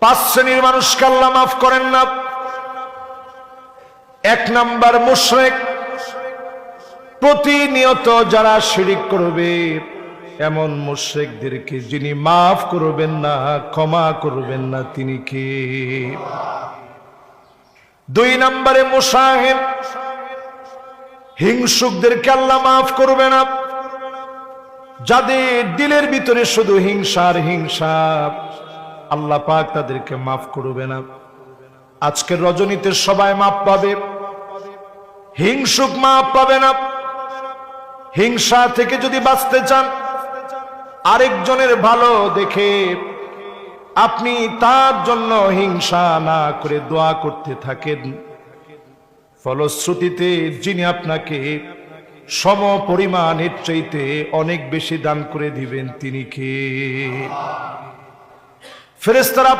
পাঁচ শ্রেণির মানুষকে আল্লাহ মাফ করেন না। এক নাম্বার মুশরেক, প্রতিনিয়ত যারা শিরিক করবে, এমন মুশরিকদেরকে যিনি মাফ করবেন না, ক্ষমা করবেন না, তিনি কে? দুই নম্বরে মুসাহেব হিংসুকদেরকে আল্লাহ মাফ করবে না। যাদের দিলের ভিতরে শুধু হিংসার হিংসা আল্লাহ পাক তাদেরকে মাফ করবে না। আজকের রজনীতে সবাই মাপ পাবে। হিংসুক মাপ পাবে না। হিংসা থেকে যদি বাঁচতে চান, আরেকজনের ভালো দেখে আপনি তার জন্য হিংসা না করে দোয়া করতে থাকেন। ফলশ্রুতিতে যিনি আপনাকে সম পরিমাণের চাইতে অনেক বেশি দান করে দিবেন, তিনি কে? ফেরেস্তারা